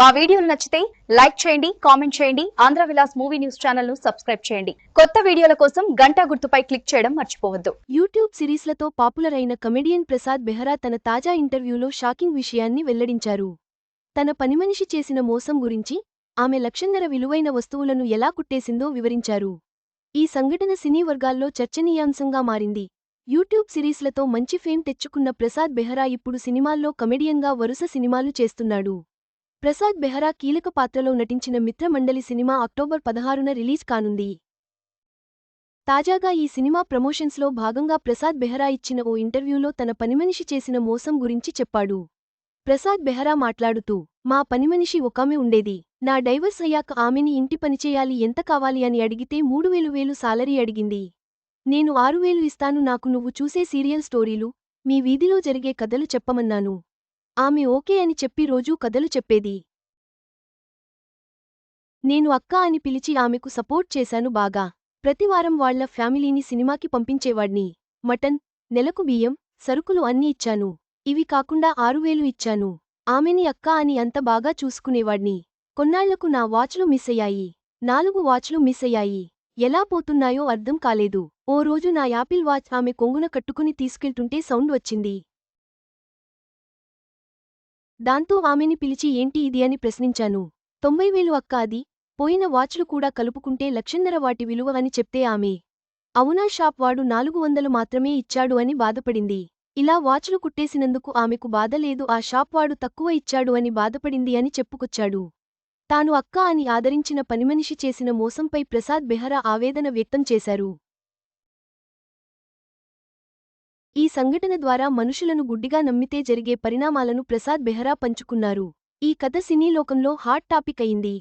మా వీడియోలు నచ్చితే లైక్ చేయండి కామెంట్ చేయండి ఆంధ్ర విలాస్ మూవీ న్యూస్ ఛానల్ను సబ్స్క్రైబ్ చేయండి. కొత్త వీడియోల కోసం గంట గుర్తుపై క్లిక్ చేయడం మర్చిపోవద్దు. యూట్యూబ్ సిరీస్లతో పాపులర్ అయిన కమెడియన్ ప్రసాద్ బెహ్రా తన తాజా ఇంటర్వ్యూలో షాకింగ్ విషయాన్ని వెల్లడించారు. తన పనిమనిషి చేసిన మోసం గురించి ఆమె లక్షన్నర విలువైన వస్తువులను ఎలా కుట్టేసిందో వివరించారు. ఈ సంఘటన సినీ వర్గాల్లో చర్చనీయాంశంగా మారింది. యూట్యూబ్ సిరీస్లతో మంచి ఫేమ్ తెచ్చుకున్న ప్రసాద్ బెహ్రా ఇప్పుడు సినిమాల్లో కమెడియన్గా వరుస సినిమాలు చేస్తున్నాడు. ప్రసాద్ బెహ్రా కీలక పాత్రలో నటించిన మిత్రమండలి సినిమా అక్టోబర్ పదహారున రిలీజ్ కానుంది. తాజాగా ఈ సినిమా ప్రమోషన్స్లో భాగంగా ప్రసాద్ బెహ్రా ఇచ్చిన ఓ ఇంటర్వ్యూలో తన పనిమనిషి చేసిన మోసం గురించి చెప్పాడు. ప్రసాద్ బెహ్రా మాట్లాడుతూ మా పనిమనిషి ఒకామె ఉండేది. నా డైవర్స్ అయ్యాక ఆమెని ఇంటి పనిచేయాలి ఎంత కావాలి అని అడిగితే మూడు వేలు వేలు సాలరీ అడిగింది. నేను ఆరు వేలు ఇస్తాను నాకు నువ్వు చూసే సీరియల్ స్టోరీలు మీ వీధిలో జరిగే కథలు చెప్పమన్నాను. ఆమె ఓకే అని చెప్పి రోజూ కథలు చెప్పేది. నేను అక్క అని పిలిచి ఆమెకు సపోర్ట్ చేశాను బాగా. ప్రతివారం వాళ్ళ ఫ్యామిలీని సినిమాకి పంపించేవాడ్ని. మటన్ నెలకు బియ్యం సరుకులు అన్నీ ఇచ్చాను. ఇవి కాకుండా ఆరువేలు ఇచ్చాను. ఆమెని అక్క అని అంత బాగా చూసుకునేవాడ్ని. కొన్నాళ్ళకు నా వాచ్లు మిస్ అయ్యాయి నాలుగు వాచ్లు మిస్ అయ్యాయి ఎలా పోతున్నాయో అర్థం కాలేదు. ఓ రోజు నా యాపిల్ వాచ్ ఆమె కొంగున కట్టుకుని తీసుకెళ్తుంటే సౌండ్ వచ్చింది. దాంతో ఆమెని పిలిచి ఏంటి ఇది అని ప్రశ్నించాను. తొంభై వేలు అక్క అది. పోయిన వాచ్లు కూడా కలుపుకుంటే లక్షన్నర వాటి విలువ అని చెప్తే ఆమె. అవునా షాప్ వాడు నాలుగు వందలు మాత్రమే ఇచ్చాడు అని బాధపడింది. ఇలా వాచ్లు కుట్టేసినందుకు ఆమెకు బాధలేదు ఆ షాప్ వాడు తక్కువ ఇచ్చాడు అని బాధపడింది అని చెప్పుకొచ్చాడు. తాను అక్క అని ఆదరించిన పనిమనిషి చేసిన మోసంపై ప్రసాద్ బెహరా ఆవేదన వ్యక్తం చేశారు. ఈ సంఘటన ద్వారా మనుషులను గుడ్డిగా నమ్మితే జరిగే పరిణామాలను ప్రసాద్ బెహ్రా పంచుకున్నారు. ఈ కథ సినీలోకంలో హాట్ టాపిక్ అయింది.